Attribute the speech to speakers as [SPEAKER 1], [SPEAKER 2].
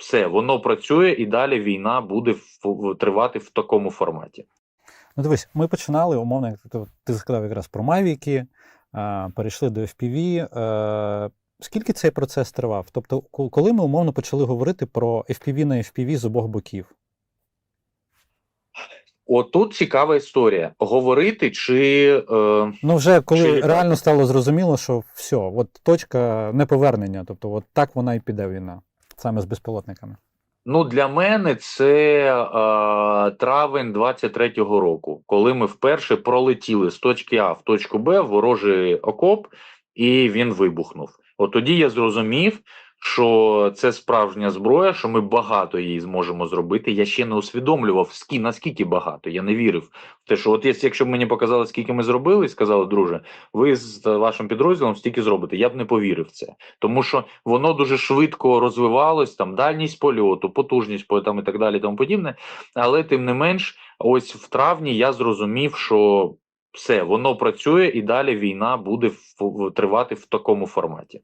[SPEAKER 1] все, воно працює і далі війна буде тривати в такому форматі.
[SPEAKER 2] Ну, дивись, ми починали, умовно, як ти, ти сказав якраз про Мавіки, перейшли до FPV. Е, скільки цей процес тривав? Тобто, коли ми умовно почали говорити про FPV на FPV з обох боків?
[SPEAKER 1] Отут цікава історія. Говорити чи е,
[SPEAKER 2] Ну, вже коли
[SPEAKER 1] Чи
[SPEAKER 2] реально стало зрозуміло, що все, от точка неповернення, тобто, от так вона і піде війна, саме з безпілотниками.
[SPEAKER 1] Ну, для мене це е, травень 23-го року, коли ми вперше пролетіли з точки А в точку Б в ворожий окоп, і він вибухнув. От тоді я зрозумів, що це справжня зброя, що ми багато її зможемо зробити. Я ще не усвідомлював, скі, наскільки багато. Я не вірив в те, що от якщо б мені показали, скільки ми зробили, і сказали, друже, ви з вашим підрозділом стільки зробите. Я б не повірив в це тому що воно дуже швидко розвивалось, там дальність польоту, потужність там і так далі, тому подібне. Але тим не менш, ось в травні я зрозумів, що все воно працює і далі війна буде в- тривати в такому форматі.